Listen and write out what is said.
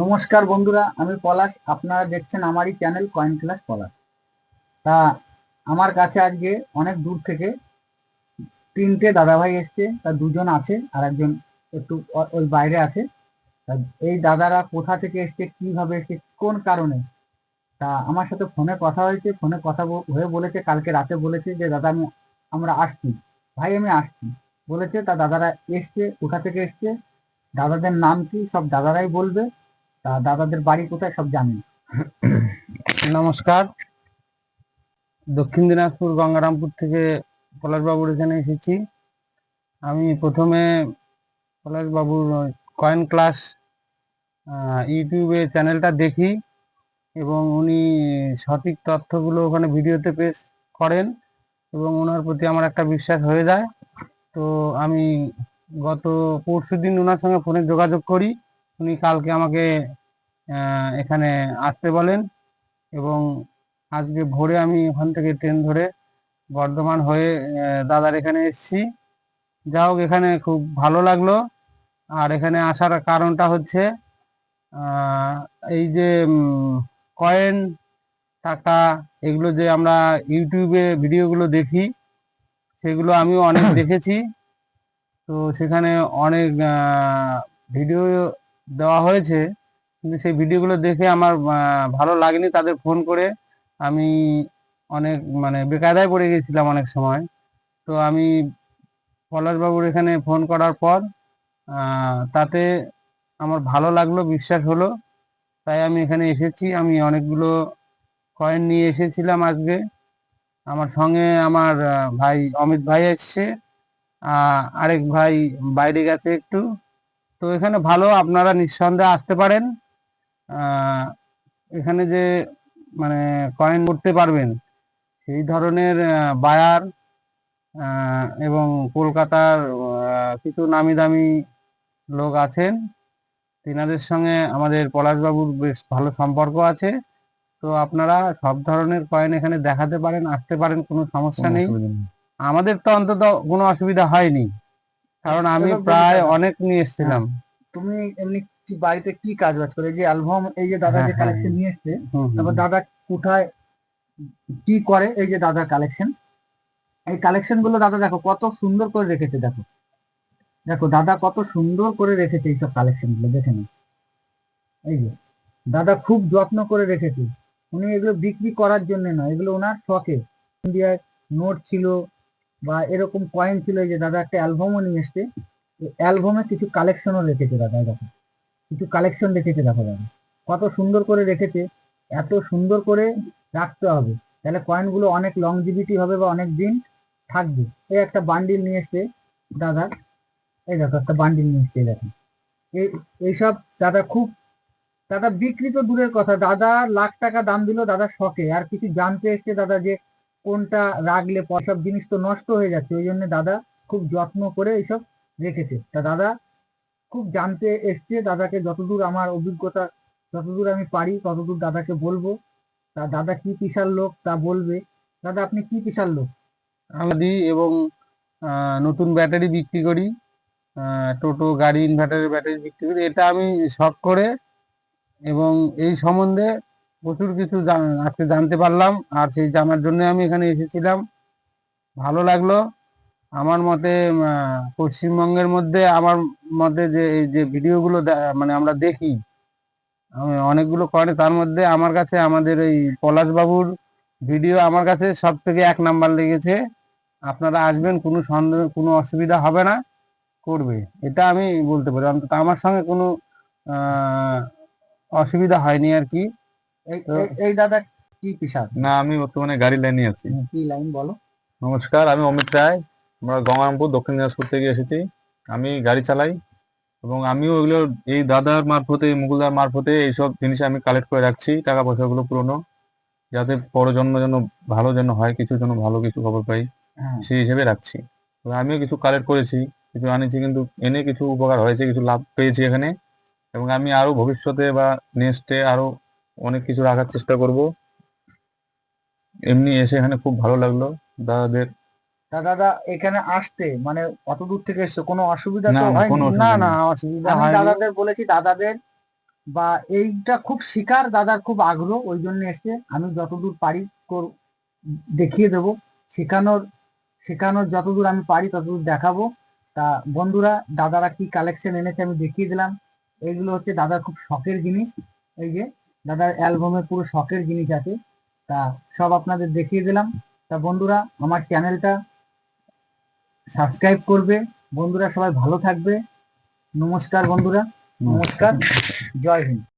নমস্কার বন্ধুরা, আমি পলাশ। আপনারা দেখছেন আমারই চ্যানেল কয়েন ক্লাস পলাশ। তা, আমার কাছে আজকে অনেক দূর থেকে তিনটে দাদাভাই এসছে, তা দুজন আছে আর একজন একটু ওই বাইরে আছে। তা এই দাদারা কোথা থেকে এসছে, কীভাবে এসছে, কোন কারণে? তা আমার সাথে ফোনে কথা হয়েছে ফোনে কথা হয়ে বলেছে, কালকে রাতে বলেছে যে, দাদা, আমি, আমরা আসছি। ভাই, আমি আসছি। বলেছে, তা দাদারা এসছে, কোথা থেকে এসছে? দাদাদের নাম কি? সব দাদারাই বলবে। তা দাদাদের বাড়ি কোথায় সব জানি নমস্কার। দক্ষিণ দিনাজপুর গঙ্গারামপুর থেকে পলাশবাবুর এখানে এসেছি। আমি প্রথমে পলাশবাবুর কয়েন ক্লাস ইউটিউবে চ্যানেলটা দেখি এবং উনি সঠিক তথ্যগুলো ওখানে ভিডিওতে পেশ করেন এবং ওনার প্রতি আমার একটা বিশ্বাস হয়ে যায়। তো আমি গত পরশু দিন ওনার সঙ্গে ফোনে যোগাযোগ করি। উনি কালকে আমাকে এখানে আসতে বলেন এবং আজকে ভোরে আমি ওখান থেকে ট্রেন ধরে বর্ধমান হয়ে দাদার এখানে এসেছি। যা হোক এখানে খুব ভালো লাগল। আর এখানে আসার কারণটা হচ্ছে এই যে কয়েন টাকা এগুলো যে আমরা ইউটিউবে ভিডিওগুলো দেখি সেগুলো আমিও অনেক দেখেছি। তো সেখানে অনেক ভিডিও দেওয়া হয়েছে, কিন্তু সেই ভিডিওগুলো দেখে আমার ভালো লাগেনি। তাদের ফোন করে আমি অনেক মানে বেকায়দায় পড়ে গেছিলাম অনেক সময়। তো আমি পলাশবাবুর এখানে ফোন করার পর তাতে আমার ভালো লাগল, বিশ্বাস হলো। তাই আমি এখানে এসেছি। আমি অনেকগুলো কয়েন নিয়ে এসেছিলাম আজকে। আমার সঙ্গে আমার ভাই অমিত ভাই এসছে। আরেক ভাই বাইরে গেছে একটু। তো এখানে ভালো আপনারা নিঃসন্দেহে আসতে পারেন। আহ, এখানে যে মানে কয়েন করতে পারবেন সেই ধরনের বায়ার এবং কলকাতার কিছু নামি দামি লোক আছেন। তিনাদের সঙ্গে আমাদের পলাশবাবুর বেশ ভালো সম্পর্ক আছে। তো আপনারা সব ধরনের কয়েন এখানে দেখাতে পারেন আসতে পারেন কোনো সমস্যা নেই। আমাদের তো অন্তত কোনো অসুবিধা হয়নি। কারণ আমি প্রায় অনেক নিয়ে এসেছিলাম। তুমি এমনি কি বাড়িতে কি কাজ বাজ করে? এই যে অ্যালবাম এই যে দাদা হ্যাঁ, যে হ্যাঁ, কালেকশন নিয়ে এসছে তারপর দাদা কোথায় কি করে এই যে দাদার কালেকশন এই কালেকশনগুলো দাদা দেখো কত সুন্দর করে রেখেছে দেখো। দেখো দাদা কত সুন্দর করে রেখেছে এইসব কালেকশনগুলো দেখে নাও। এই যে দাদা খুব যত্ন করে রেখেছে। উনি এগুলো বিক্রি করার জন্য নয় এগুলো ওনার শখে। ইন্ডিয়ায় নোট ছিল বা এরকম কয়েন ছিল যে দাদা একটা অ্যালবামও নিয়ে এসছে। অ্যালবামে কিছু কালেকশনও রেখেছে দাদা দেখো। কিছু কালেকশন রেখেছে দেখো দাদা। কত সুন্দর করে রেখেছে, এত সুন্দর করে রাখতে হবে। তাহলে কয়েনগুলো অনেক লংজিভিটি হবে বা অনেক দিন থাকবে। এই একটা বান্ডিল নিয়ে এসছে দাদা। এই দেখো, একটা বান্ডিল নিয়ে এসছে দেখো। এই, এইসব দাদা খুব, দাদা বিক্রি তো দূরের কথা। দাদা লাখ টাকা দাম দিল, দাদা শখে আর কিছু জানতে এসছে দাদা যে কোনটা রাখলে সব জিনিস তো নষ্ট হয়ে যাচ্ছে, ওই জন্য দাদা খুব যত্ন করে এইসব রেখেছে। তা দাদা খুব জানতে এসছে, দাদাকে যতদূর আমার অভিজ্ঞতা, যতদূর আমি পারি, ততদূর দাদাকে বলব। তা দাদা কি পিসার লোক, তা বলবে। দাদা, আপনি কি পিসার লোক? আমি দিই এবং নতুন ব্যাটারি বিক্রি করি টোটো, গাড়ি ইনভার্টারের ব্যাটারি বিক্রি করি। এটা আমি শখ করে এবং এই সম্বন্ধে প্রচুর কিছু আজকে জানতে পারলাম, আর সেই জানার জন্য আমি এখানে এসেছিলাম। ভালো লাগল। আমার মতে পশ্চিমবঙ্গের মধ্যে, আমার মতে যে, এই যে ভিডিওগুলো মানে আমরা দেখি, আমি অনেকগুলো করে, তার মধ্যে আমার কাছে, আমাদের এই পলাশবাবুর ভিডিও আমার কাছে সব থেকে এক নাম্বার লেগেছে। আপনারা আসবেন, কোনো সন্দেহ, কোনো অসুবিধা হবে না, করবে। এটা আমি বলতে পারি। অন্তত আমার সঙ্গে কোনো অসুবিধা হয়নি আর কি। এই দাদা কি পিসার না আমি বর্তমানে গাড়ি লাইনে আছি। কি লাইন বলো? নমস্কার আমি অমিত রায়। আমরা গঙ্গারামপুর দক্ষিণ দিনাজপুর থেকে এসেছি। আমি গাড়ি চালাই এবং আমিও ওইগুলো এই দাদার মারফতে এই মুকুলদার মারফতে এইসব জিনিস আমি কালেক্ট করে রাখছি টাকা পয়সাগুলো পুরনো যাতে পরজন্ম যেন ভালো যেন হয় কিছু যেন ভালো কিছু খবর পাই হ্যাঁ। সেই হিসেবে রাখছি। আমিও কিছু কালেক্ট করেছি কিছু আনিছি কিন্তু এনে কিছু উপকার হয়েছে কিছু লাভ পেয়েছি এখানে। এবং আমি আরও ভবিষ্যতে বা নেক্সটে আরও অনেক কিছু রাখার চেষ্টা করব। এমনি এসে এখানে খুব ভালো লাগল। দাদাদের তা দাদা এখানে আসতে মানে অত দূর থেকে এসছো কোনো অসুবিধা তো কোনো না না অসুবিধা আমি দাদাদের বলেছি দাদাদের বা এইটা খুব শিকার দাদার খুব আগ্রহ ওই জন্য এসে আমি যতদূর পারি দেখিয়ে দেবো। শেখানোর শেখানোর যতদূর আমি পারি ততদূর দেখাবো। তা বন্ধুরা দাদারা কি কালেকশন এনেছে আমি দেখিয়ে দিলাম। এইগুলো হচ্ছে দাদার খুব শখের জিনিস। এই যে দাদার অ্যালবামে পুরো শখের জিনিস আছে। তা সব আপনাদের দেখিয়ে দিলাম। তা বন্ধুরা আমার চ্যানেলটা সাবস্ক্রাইব করবে। বন্ধুরা সবাই ভালো থাকবে। নমস্কার বন্ধুরা। নমস্কার। জয় হিন্দ।